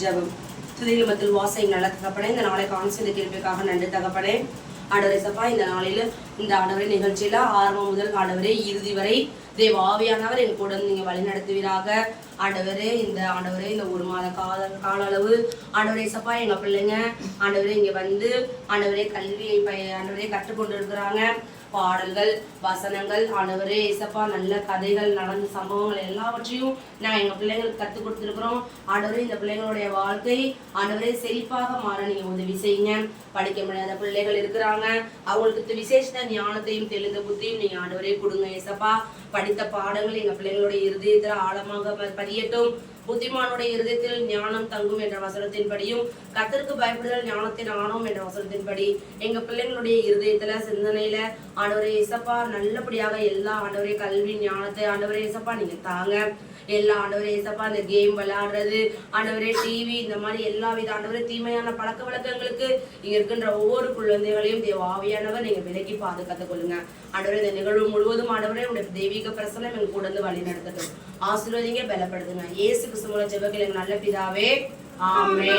ஜெபம். துதிகமத்தில் வாசை நல்ல தகப்பனே இந்த நாளை கான்சென்ட் கேள்விக்காக நன்றி தகப்பனே. ஆடவரை சப்பா இந்த நாளில் இந்த ஆண்டவரை நிகழ்ச்சியில ஆரம்பம் முதல் ஆண்டவரே இறுதி வரை தேவ ஆவியானவர் என் கூட நீங்க வழி நடத்துவீராக. ஆண்டவரே இந்த ஆண்டவரே இந்த ஒரு மாத கால கால அளவு ஆண்டவரே சப்பா எங்க பிள்ளைங்க ஆண்டவரே இங்க வந்து ஆண்டவரே கல்வியை பய ஆண்டவரே கற்றுக்கொண்டு இருக்கிறாங்க பாடல்கள் வசனங்கள் ஆண்டவரே இசப்பா நல்ல கதைகள் நடந்த சம்பவங்கள் எல்லாவற்றையும் நாங்கள் எங்கள் பிள்ளைங்களுக்கு கற்றுக் கொடுத்துருக்குறோம். ஆண்டவரே இந்த பிள்ளைங்களுடைய வாழ்க்கை ஆண்டவரே செழிப்பாக மாற நீங்கள் உதவி செய்யுங்க. படிக்க முடியாத பிள்ளைகள் இருக்கிறாங்க. அவங்களுக்கு விசேஷ ஞானத்தையும் தெளிந்த புத்தியும் நீங்கள் ஆண்டவரே கொடுங்க இசப்பா. படித்த பாடங்கள் எங்கள் பிள்ளைங்களுடைய இருதயத்தில் ஆழமாக பதியட்டும். புத்திமானுடைய இருதயத்தில் ஞானம் தங்கும் என்ற வசனத்தின்படியும் கத்திற்கு பயப்படுதல் ஞானத்தின் ஆணவம் என்ற வசனத்தின்படி எங்க பிள்ளைங்களுடைய இருதயத்துல சிந்தனையில ஆண்டவரே இசப்பா நல்லபடியாக எல்லா ஆண்டவரே கல்வி ஞானத்தை ஆண்டவரே இசப்பா நீங்க தாங்க. எல்லா ஆண்டவரே இசப்பா இந்த கேம் விளையாடுறது ஆண்டவரே டிவி இந்த மாதிரி எல்லா வித ஆண்டவரே தீமையான பழக்க வழக்கங்களுக்கு இங்க இருக்கின்ற ஒவ்வொரு குழந்தைகளையும் தேவ ஆவியானவர் நீங்க விலக்கி பாதுகாத்துக் கொள்ளுங்க. ஆண்டவரே இந்த நிகழ்வு முழுவதும் ஆண்டவரே உடைய தெய்வீக பிரசனம் எங்க கூட வந்து வழி நடத்தட்டும். ஆசீர்வதிங்க பலப்படுத்துங்க. ஏசு கிறிஸ்துவோட ஜெபங்கள் நல்ல பிதாவே ஆமே